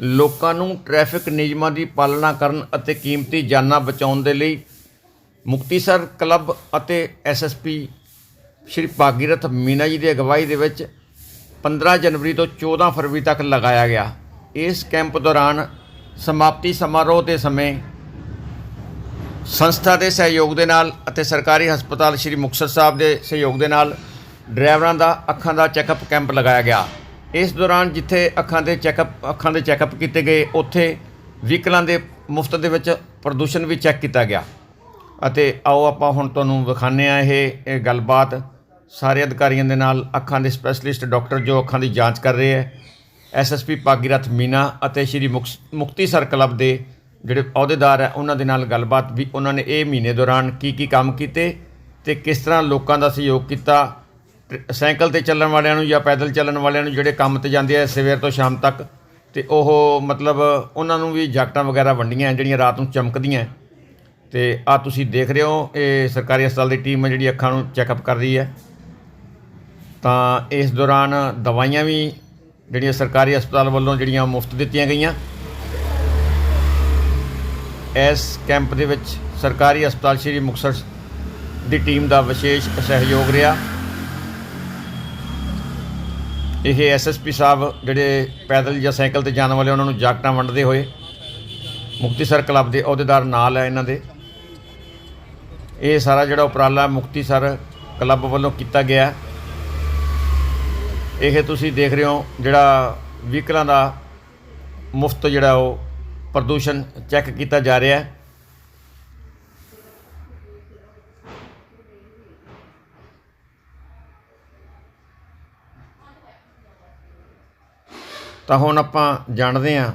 ਲੋਕਾਂ ਨੂੰ ਟ੍ਰੈਫਿਕ ਨਿਯਮਾਂ ਦੀ ਪਾਲਣਾ ਕਰਨ ਅਤੇ ਕੀਮਤੀ ਜਾਨਾਂ ਬਚਾਉਣ ਦੇ ਲਈ ਮੁਕਤੀਸਰ ਕਲੱਬ ਅਤੇ ਐਸਐਸਪੀ ਸ਼੍ਰੀ ਭਾਗੀਰਥ ਮੀਨਾ ਜੀ ਦੀ ਅਗਵਾਈ ਦੇ ਵਿੱਚ 15 ਜਨਵਰੀ ਤੋਂ 14 ਫਰਵਰੀ ਤੱਕ ਲਗਾਇਆ ਗਿਆ। ਇਸ ਕੈਂਪ ਦੌਰਾਨ ਸਮਾਪਤੀ ਸਮਾਰੋਹ ਦੇ ਸਮੇਂ ਸੰਸਥਾ ਦੇ ਸਹਿਯੋਗ ਦੇ ਨਾਲ ਅਤੇ ਸਰਕਾਰੀ ਹਸਪਤਾਲ ਸ਼੍ਰੀ ਮੁਕਤਸਰ ਸਾਹਿਬ ਦੇ ਸਹਿਯੋਗ ਦੇ ਨਾਲ ਡਰਾਈਵਰਾਂ ਦਾ ਅੱਖਾਂ ਦਾ ਚੈੱਕਅਪ ਕੈਂਪ ਲਗਾਇਆ ਗਿਆ। ਇਸ ਦੌਰਾਨ ਜਿੱਥੇ ਅੱਖਾਂ ਦੇ ਚੈੱਕਅਪ, ਅੱਖਾਂ ਦੇ ਚੈੱਕਅਪ ਕੀਤੇ ਗਏ, ਉੱਥੇ ਵਹੀਕਲਾਂ ਦੇ ਮੁਫਤ ਦੇ ਵਿੱਚ ਪ੍ਰਦੂਸ਼ਣ ਵੀ ਚੈੱਕ ਕੀਤਾ ਗਿਆ। ਅਤੇ ਆਓ ਆਪਾਂ ਹੁਣ ਤੁਹਾਨੂੰ ਵਿਖਾਉਂਦੇ ਆ ਇਹ ਇਹ ਗੱਲਬਾਤ। ਸਾਰੇ ਅਧਿਕਾਰੀਆਂ ਦੇ ਨਾਲ ਅੱਖਾਂ ਦੇ ਸਪੈਸ਼ਲਿਸਟ ਡਾਕਟਰ ਜੋ ਅੱਖਾਂ ਦੀ ਜਾਂਚ ਕਰ ਰਹੇ ਹੈ ਐਸਐਸਪੀ ਪਾਗੀਰਥ ਮੀਨਾ ਅਤੇ ਸ਼੍ਰੀ ਮੁਕਸ- ਮੁਕਤੀਸਰ ਕਲੱਬ ਦੇ ਜਿਹੜੇ ਅਹੁਦੇਦਾਰ ਹੈ, ਉਹਨਾਂ ਦੇ ਨਾਲ ਗੱਲਬਾਤ ਵੀ ਉਹਨਾਂ ਨੇ ਇਹ ਮਹੀਨੇ ਦੌਰਾਨ ਕੀ ਕੀ ਕੰਮ ਕੀਤੇ ਤੇ ਕਿਸ ਤਰ੍ਹਾਂ ਲੋਕਾਂ ਦਾ ਸਹਿਯੋਗ ਕੀਤਾ। ਸਾਈਕਲ ਤੇ ਚੱਲਣ ਵਾਲਿਆਂ ਨੂੰ ਜਾਂ ਪੈਦਲ ਚੱਲਣ ਵਾਲਿਆਂ ਨੂੰ ਜਿਹੜੇ ਕੰਮ ਤੇ ਜਾਂਦੇ ਆ ਸਵੇਰ ਤੋਂ ਸ਼ਾਮ ਤੱਕ, ਤੇ ਉਹ ਮਤਲਬ ਉਹਨਾਂ ਨੂੰ ਵੀ ਜਾਕਟਾਂ ਵਗੈਰਾ ਵੰਡੀਆਂ ਜਿਹੜੀਆਂ ਰਾਤ ਨੂੰ ਚਮਕਦੀਆਂ ਤੇ ਆ ਤੁਸੀਂ ਦੇਖ ਰਹੇ ਹੋ, ਇਹ ਸਰਕਾਰੀ ਹਸਪਤਾਲ ਦੀ ਟੀਮ ਹੈ ਜਿਹੜੀ ਅੱਖਾਂ ਨੂੰ ਚੈੱਕਅਪ ਕਰ ਰਹੀ ਹੈ। ਤਾਂ ਇਸ ਦੌਰਾਨ ਦਵਾਈਆਂ ਵੀ ਜਿਹੜੀਆਂ ਸਰਕਾਰੀ ਹਸਪਤਾਲ ਵੱਲੋਂ ਜਿਹੜੀਆਂ ਮੁਫਤ ਦਿੱਤੀਆਂ ਗਈਆਂ। ਇਸ ਕੈਂਪ ਦੇ ਵਿੱਚ ਸਰਕਾਰੀ ਹਸਪਤਾਲ ਸ਼੍ਰੀ ਮੁਕਤਸਰ ਦੀ ਟੀਮ ਦਾ ਵਿਸ਼ੇਸ਼ ਸਹਿਯੋਗ ਰਿਹਾ। ਇਹ ਐਸਐਸਪੀ ਸਾਹਿਬ ਜਿਹੜੇ ਪੈਦਲ ਜਾਂ ਸਾਈਕਲ ਤੇ ਜਾਣ ਵਾਲੇ ਉਹਨਾਂ ਨੂੰ ਜਾਕਟਾਂ ਵੰਡਦੇ ਹੋਏ ਮੁਕਤੀਸਰ ਕਲੱਬ ਦੇ ਅਹੁਦੇਦਾਰ ਨਾਲ ਹੈ ਇਹਨਾਂ ਦੇ। ਇਹ ਸਾਰਾ ਜਿਹੜਾ ਉਪਰਾਲਾ ਮੁਕਤੀਸਰ ਕਲੱਬ ਵੱਲੋਂ ਕੀਤਾ ਗਿਆ। ਇਹ ਤੁਸੀਂ ਦੇਖ ਰਹੇ ਹੋ ਜਿਹੜਾ ਵਹੀਕਲਾਂ ਦਾ ਮੁਫਤ ਜਿਹੜਾ ਉਹ ਪ੍ਰਦੂਸ਼ਣ ਚੈੱਕ ਕੀਤਾ ਜਾ ਰਿਹਾ। ਹੈ ਤਾਂ ਹੁਣ ਆਪਾਂ ਜਾਣਦੇ ਹਾਂ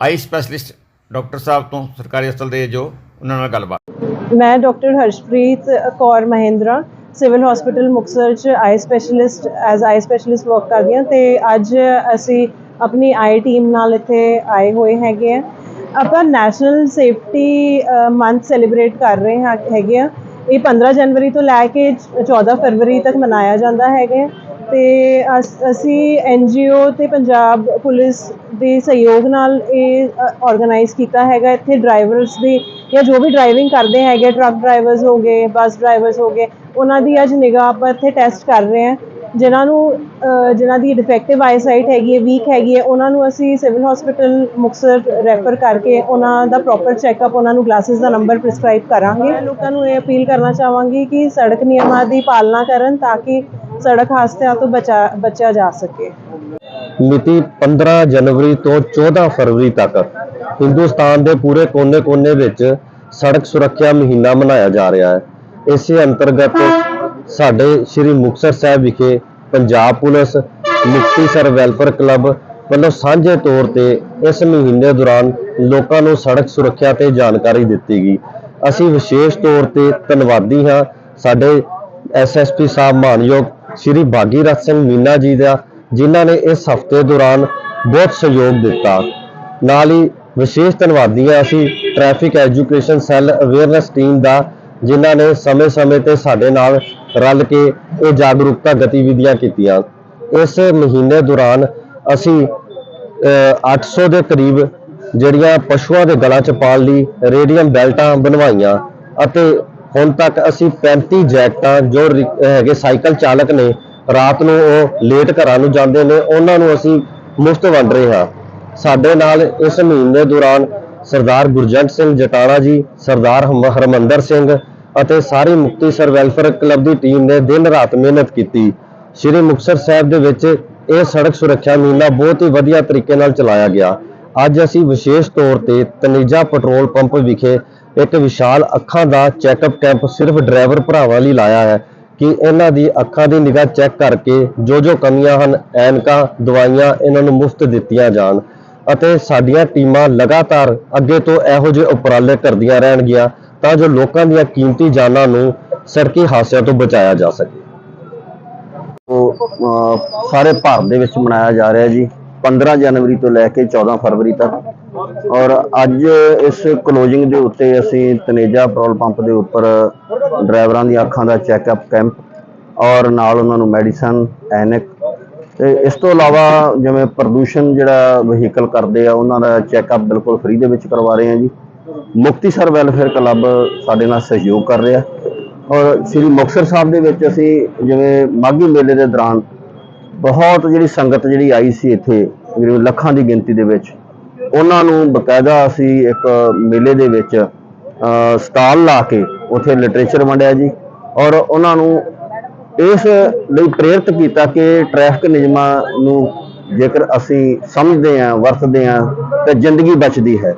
ਆਈ ਸਪੈਸ਼ਲਿਸਟ ਡਾਕਟਰ ਸਾਹਿਬ ਤੋਂ, ਸਰਕਾਰੀ ਹਸਪਤਾਲ ਦੇ ਜੋ ਉਹਨਾਂ ਨਾਲ ਗੱਲਬਾਤ। ਮੈਂ doctor Harshpreet Kaur Mahindra, civil hospital Muktsar ਚ eye specialist, as eye specialist work ਕਰਦੀ ਹਾਂ ਤੇ ਅੱਜ ਅਸੀਂ ਆਪਣੀ ਆਈ ਟੀਮ ਨਾਲ ਇੱਥੇ ਆਏ ਹੋਏ ਹੈਗੇ ਆ ਆਪਾਂ ਨੈਸ਼ਨਲ ਸੇਫਟੀ ਮੰਥ ਸੈਲੀਬ੍ਰੇਟ ਕਰ ਰਹੇ ਹਾਂ ਹੈਗੇ ਆ ਇਹ 15 ਜਨਵਰੀ ਤੋਂ ਲੈ ਕੇ 14 ਫਰਵਰੀ ਤੱਕ ਮਨਾਇਆ ਜਾਂਦਾ ਹੈਗਾ ਤੇ ਅਸ- ਅਸੀਂ ਐਨਜੀਓ ਤੇ ਪੰਜਾਬ ਪੁਲਿਸ ਦੇ ਸਹਿਯੋਗ ਨਾਲ ਇਹ ਆਰਗੇਨਾਈਜ਼ ਕੀਤਾ ਹੈਗਾ। ਇੱਥੇ ਡਰਾਈਵਰਸ ਦੀ ਜਾਂ ਜੋ ਵੀ ਡਰਾਈਵਿੰਗ ਕਰਦੇ ਹੈਗੇ ਟਰੱਕ ਡਰਾਈਵਰਸ ਹੋ ਗਏ ਬੱਸ ਡਰਾਈਵਰਸ ਹੋ ਗਏ ਉਹਨਾਂ ਦੀ ਅੱਜ ਨਿਗਾਹ ਆਪਾਂ ਇੱਥੇ ਟੈਸਟ ਕਰ ਰਹੇ ਹਾਂ। ਜਿਨ੍ਹਾਂ ਨੂੰ ਅਹ, ਜਿਨ੍ਹਾਂ ਦੀ ਡਿਫੈਕਟਿਵ ਆਈਸਾਈਟ ਹੈਗੀ ਹੈ ਵੀਕ ਹੈਗੀ ਹੈ ਉਹਨਾਂ ਨੂੰ ਅਸੀਂ ਸਿਵਲ ਹਸਪੀਟਲ ਮੁਕਤਸਰ ਰੈਫਰ ਕਰਕੇ ਉਹਨਾਂ ਦਾ ਪ੍ਰੋਪਰ ਚੈੱਕਅਪ ਉਹਨਾਂ ਨੂੰ ਗਲਾਸਿਸ ਦਾ ਨੰਬਰ ਪ੍ਰਿਸਕ੍ਰਾਈਬ ਕਰਾਂਗੇ। ਮੈਂ ਲੋਕਾਂ ਨੂੰ ਇਹ ਅਪੀਲ ਕਰਨਾ ਚਾਹਾਂਗੀ ਕਿ ਸੜਕ ਨਿਯਮਾਂ ਦੀ ਪਾਲਣਾ ਕਰਨ ਤਾਂ ਕਿ ਸੜਕ ਹਾਦਸਿਆਂ ਤੋਂ ਬਚਾ, ਬਚਿਆ ਜਾ ਸਕੇ। ਮਿਤੀ 15 ਜਨਵਰੀ ਤੋਂ 14 ਫਰਵਰੀ ਤੱਕ ਹਿੰਦੁਸਤਾਨ ਦੇ ਪੂਰੇ ਕੋਨੇ-ਕੋਨੇ ਵਿੱਚ ਸੜਕ ਸੁਰੱਖਿਆ ਮਹੀਨਾ ਮਨਾਇਆ ਜਾ ਰਿਹਾ ਹੈ। ਇਸੇ ਅੰਤਰਗਤ ਸਾਡੇ ਸ੍ਰੀ ਮੁਕਤਸਰ ਸਾਹਿਬ ਵਿਖੇ Punjab police Muktisar welfare club ਵੱਲੋਂ ਸਾਂਝੇ ਤੌਰ ਤੇ ਇਸ ਮਹੀਨੇ ਦੌਰਾਨ ਲੋਕਾਂ ਨੂੰ ਸੜਕ ਸੁਰੱਖਿਆ ਤੇ ਜਾਣਕਾਰੀ ਦਿੱਤੀ ਗਈ। ਅਸੀਂ ਵਿਸ਼ੇਸ਼ ਤੌਰ ਤੇ ਧੰਨਵਾਦੀ ਹਾਂ। ਸਾਡੇ ਐਸਐਸਪੀ ਸਾਹਿਬ ਮਾਨਯੋਗ ਸ੍ਰੀ ਭਾਗੀਰਥ ਸਿੰਘ ਮੀਨਾ ਜੀ ਦਾ, ਜਿਨ੍ਹਾਂ ਨੇ ਇਸ ਹਫ਼ਤੇ ਦੌਰਾਨ ਬਹੁਤ ਸਹਿਯੋਗ ਦਿੱਤਾ। ਨਾਲ ਹੀ ਵਿਸ਼ੇਸ਼ ਧੰਨਵਾਦੀ ਹਾਂ ਅਸੀਂ traffic education cell awareness team ਦਾ, ਜਿਨ੍ਹਾਂ ਨੇ ਸਮੇਂ-ਸਮੇਂ ਤੇ ਸਾਡੇ ਨਾਲ ਰਲ ਕੇ ਇਹ ਜਾਗਰੂਕਤਾ ਗਤੀਵਿਧੀਆਂ ਕੀਤੀਆਂ। ਇਸ ਮਹੀਨੇ ਦੌਰਾਨ ਅਸੀਂ, ਅਹ 800 ਦੇ ਕਰੀਬ ਜਿਹੜੀਆਂ ਪਸ਼ੂਆਂ ਦੇ ਗਲਾਂ 'ਚ ਪਾਉਣ ਲਈ ਰੇਡੀਅਮ ਬੈਲਟਾਂ ਬਣਵਾਈਆਂ ਅਤੇ ਹੁਣ ਤੱਕ ਅਸੀਂ 35 ਜੈਕਟਾਂ ਜੋ ਹੈਗੇ ਸਾਈਕਲ ਚਾਲਕ ਨੇ, ਰਾਤ ਨੂੰ ਉਹ ਲੇਟ ਘਰਾਂ ਨੂੰ ਜਾਂਦੇ ਨੇ, ਉਹਨਾਂ ਨੂੰ ਅਸੀਂ ਮੁਫਤ ਵੰਡ ਰਹੇ ਹਾਂ। ਸਾਡੇ ਨਾਲ ਇਸ ਮਹੀਨੇ ਦੌਰਾਨ ਸਰਦਾਰ ਗੁਰਜੰਟ ਸਿੰਘ ਜਟਾਣਾ ਜੀ, ਸਰਦਾਰ ਹਮ- ਹਰਮੰਦਰ ਸਿੰਘ ਅਤੇ ਸਾਰੀ ਮੁਕਤੀਸਰ ਵੈਲਫੇਅਰ ਕਲੱਬ ਦੀ ਟੀਮ ਨੇ ਦਿਨ ਰਾਤ ਮਿਹਨਤ ਕੀਤੀ। ਸ਼੍ਰੀ ਮੁਕਤਸਰ ਸਾਹਿਬ ਦੇ ਵਿੱਚ ਇਹ ਸੜਕ ਸੁਰੱਖਿਆ ਮਹੀਨਾ ਬਹੁਤ ਹੀ ਵਧੀਆ ਤਰੀਕੇ ਨਾਲ ਚਲਾਇਆ ਗਿਆ। ਅੱਜ ਅਸੀਂ ਵਿਸ਼ੇਸ਼ ਤੌਰ ਤੇ ਤਨੇਜਾ ਪੈਟਰੋਲ ਪੰਪ ਵਿਖੇ ਇੱਕ ਵਿਸ਼ਾਲ ਅੱਖਾਂ ਦਾ ਚੈੱਕਅਪ ਕੈਂਪ ਸਿਰਫ ਡਰਾਈਵਰ ਭਰਾਵਾਂ ਲਈ ਲਾਇਆ ਹੈ ਕਿ ਇਹਨਾਂ ਦੀ ਅੱਖਾਂ ਦੀ ਨਿਗਾਹ ਚੈੱਕ ਕਰਕੇ ਜੋ ਜੋ ਕਮੀਆਂ ਹਨ, ਐਨਕਾਂ, ਦਵਾਈਆਂ ਇਹਨਾਂ ਨੂੰ ਮੁਫਤ ਦਿੱਤੀਆਂ ਜਾਣ ਅਤੇ ਸਾਡੀਆਂ ਟੀਮਾਂ ਲਗਾਤਾਰ ਅੱਗੇ ਤੋਂ ਇਹੋ ਜਿਹੇ ਉਪਰਾਲੇ ਕਰਦੀਆਂ ਰਹਿਣਗੀਆਂ ਤਾਂ ਜੋ ਲੋਕਾਂ ਦੀਆਂ ਕੀਮਤੀ ਜਾਨਾਂ ਨੂੰ ਸੜਕੀ ਹਾਦਸਿਆਂ ਤੋਂ ਬਚਾਇਆ ਜਾ ਸਕੇ। ਸਾਰੇ ਭਾਰਤ ਦੇ ਵਿੱਚ ਮਨਾਇਆ ਜਾ ਰਿਹਾ ਜੀ। 15 ਜਨਵਰੀ ਤੋਂ ਲੈ ਕੇ 14 ਫਰਵਰੀ ਤੱਕ ਔਰ ਅੱਜ ਇਸ ਕਲੋਜ਼ਿੰਗ ਦੇ ਉੱਤੇ ਅਸੀਂ ਤਨੇਜਾ ਪੈਟਰੋਲ ਪੰਪ ਦੇ ਉੱਪਰ ਡਰਾਈਵਰਾਂ ਦੀਆਂ ਅੱਖਾਂ ਦਾ ਚੈੱਕਅਪ ਕੈਂਪ ਔਰ ਨਾਲ ਉਹਨਾਂ ਨੂੰ ਮੈਡੀਸਨ ਐਨਕ ਤੇ ਇਸ ਤੋਂ ਇਲਾਵਾ ਜਿਵੇਂ ਪ੍ਰਦੂਸ਼ਣ ਜਿਹੜਾ ਵਹੀਕਲ ਕਰਦੇ ਆ, ਉਹਨਾਂ ਦਾ ਚੈੱਕਅਪ ਬਿਲਕੁਲ ਫ੍ਰੀ ਦੇ ਵਿੱਚ ਕਰਵਾ ਰਹੇ ਹਾਂ ਜੀ। ਮੁਕਤੀਸਰ ਵੈਲਫੇਅਰ ਕਲੱਬ ਸਾਡੇ ਨਾਲ ਸਹਿਯੋਗ ਕਰ ਰਿਹਾ। ਔਰ ਸ੍ਰੀ ਮੁਕਤਸਰ ਸਾਹਿਬ ਦੇ ਵਿੱਚ ਅਸੀਂ ਜਿਵੇਂ ਮਾਘੀ ਮੇਲੇ ਦੇ ਦੌਰਾਨ ਬਹੁਤ ਜਿਹੜੀ ਸੰਗਤ ਜਿਹੜੀ ਆਈ ਸੀ ਇੱਥੇ ਤਕਰੀਬਨ ਲੱਖਾਂ ਦੀ ਗਿਣਤੀ ਦੇ ਵਿੱਚ ਉਹਨਾਂ ਨੂੰ ਬਕਾਇਦਾ ਅਸੀਂ ਇੱਕ ਮੇਲੇ ਦੇ ਵਿੱਚ ਸਟਾਲ ਲਾ ਕੇ ਉੱਥੇ ਲਿਟਰੇਚਰ ਵੰਡਿਆ ਜੀ। ਔਰ ਉਹਨਾਂ ਨੂੰ ਇਸ ਲਈ ਪ੍ਰੇਰਿਤ ਕੀਤਾ ਕਿ ਟ੍ਰੈਫਿਕ ਨਿਯਮਾਂ ਨੂੰ ਜੇਕਰ ਅਸੀਂ ਸਮਝਦੇ ਹਾਂ ਵਰਤਦੇ ਹਾਂ ਤਾਂ ਜ਼ਿੰਦਗੀ ਬਚਦੀ ਹੈ।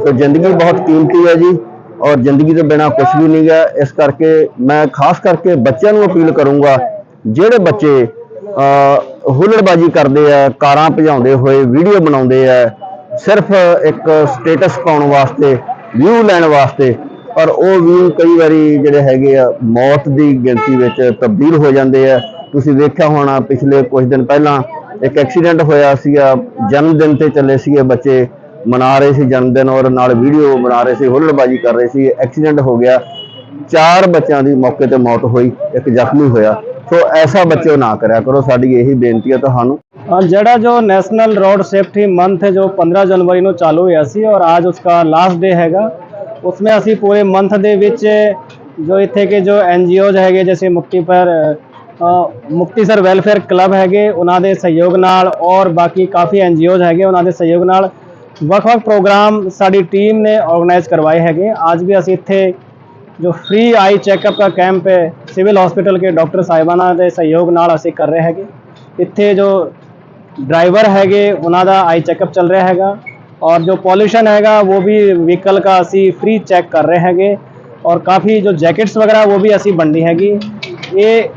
ਸੋ ਜ਼ਿੰਦਗੀ ਬਹੁਤ ਕੀਮਤੀ ਹੈ ਜੀ ਔਰ ਜ਼ਿੰਦਗੀ ਤੋਂ ਬਿਨਾ ਕੁਝ ਵੀ ਨਹੀਂ ਹੈ। ਇਸ ਕਰਕੇ ਮੈਂ ਖਾਸ ਕਰਕੇ ਬੱਚਿਆਂ ਨੂੰ ਅਪੀਲ ਕਰੂੰਗਾ ਜਿਹੜੇ ਬੱਚੇ ਅ, ਹੁੱਲੜਬਾਜ਼ੀ ਕਰਦੇ ਆ ਕਾਰਾਂ ਭਜਾਉਂਦੇ ਹੋਏ ਵੀਡੀਓ ਬਣਾਉਂਦੇ ਆ ਸਿਰਫ ਇੱਕ ਸਟੇਟਸ ਪਾਉਣ ਵਾਸਤੇ ਵਿਊ ਲੈਣ ਵਾਸਤੇ, ਪਰ ਉਹ ਵਿਊ ਕਈ ਵਾਰੀ ਜਿਹੜੇ ਹੈਗੇ ਆ, ਮੌਤ ਦੀ ਗਿਣਤੀ ਵਿੱਚ ਤਬਦੀਲ ਹੋ ਜਾਂਦੇ ਆ। ਤੁਸੀਂ ਵੇਖਿਆ ਹੋਣਾ, ਪਿਛਲੇ ਕੁਝ ਦਿਨ ਪਹਿਲਾਂ ਇੱਕ ਐਕਸੀਡੈਂਟ ਹੋਇਆ ਸੀਗਾ ਜਨਮ ਦਿਨ ਤੇ ਚੱਲੇ ਸੀਗੇ ਬੱਚੇ, ਮਨਾ ਰਹੇ ਸੀ ਜਨਮ ਦਿਨ ਔਰ ਨਾਲ ਵੀਡੀਓ ਬਣਾ ਰਹੇ ਸੀ, ਹੁੱਲੜਬਾਜੀ ਕਰ ਰਹੇ ਸੀ ਐਕਸੀਡੈਂਟ ਹੋ ਗਿਆ। ਚਾਰ ਬੱਚਿਆਂ ਦੀ ਮੌਕੇ ਤੇ ਮੌਤ ਹੋਈ, ਇੱਕ ਜ਼ਖਮੀ ਹੋਇਆ। ਸੋ ਐਸਾ ਬੱਚੇ ਨਾ ਕਰਿਆ ਕਰੋ, ਸਾਡੀ ਇਹੀ ਬੇਨਤੀ ਹੈ ਤੁਹਾਨੂੰ। ਹਾਂ ਜਿਹੜਾ ਜੋ ਨੈਸ਼ਨਲ ਰੋਡ ਸੇਫਟੀ ਮੰਥ है जो 15 ਜਨਵਰੀ ਨੂੰ ਚਾਲੂ ਹੋਇਆ ਸੀ ਔਰ ਅੱਜ ਉਸਕਾ ਲਾਸਟ ਡੇ ਹੈਗਾ, ਉਸਮੇ ਅਸੀਂ ਪੂਰੇ ਮੰਥ ਦੇ ਵਿੱਚ ਜੋ ਇੱਥੇ ਕੇ ਜੋ ਐਨਜੀਓਜ਼ ਹੈਗੇ ਜਿਵੇਂ ਮੁਕਤੀ ਪਰ ਮੁਕਤੀ ਸਰ ਵੈਲਫੇਅਰ ਕਲੱਬ ਹੈਗੇ, ਉਹਨਾਂ ਦੇ ਸਹਿਯੋਗ ਨਾਲ ਔਰ ਬਾਕੀ ਕਾਫੀ ਐੱਨ ਜੀ ਓਜ਼ ਹੈਗੇ, ਉਹਨਾਂ ਦੇ ਸਹਿਯੋਗ ਨਾਲ ਵੱਖ-ਵੱਖ ਪ੍ਰੋਗਰਾਮ ਸਾਡੀ ਟੀਮ ਨੇ ਆਰਗੇਨਾਈਜ਼ ਕਰਵਾਏ ਹੈਗੇ। ਅੱਜ ਵੀ ਅਸੀਂ ਇੱਥੇ ਜੋ ਫ੍ਰੀ ਆਈ ਚੈੱਕਅਪ ਦਾ ਕੈਂਪ ਹੈ ਸਿਵਲ ਹਸਪੀਟਲ ਕੇ ਡਾਕਟਰ ਸਾਹਿਬਾਨਾਂ ਦੇ ਸਹਿਯੋਗ ਨਾਲ ਅਸੀਂ ਕਰ ਰਹੇ ਹੈਗੇ। ਇੱਥੇ ਜੋ ड्राइवर है उन्होंने आई चैकअप चल रहा है और जो पॉल्यूशन है वो भी व्हीकल का असी फ्री चैक कर रहे हैं और काफ़ी जो जैकेट्स वगैरह, वो भी असी बननी हैगी। ये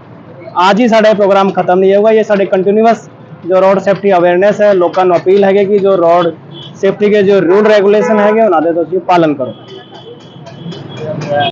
आज ही साढ़ा प्रोग्राम खत्म नहीं होगा। ये साढ़े कंटिन्यूस जो रोड सेफ्टी अवेयरनेस है लोगों अपील है कि जो रोड सेफ्टी के जो रूल रेगुलेशन है उन्होंने तो पालन करो।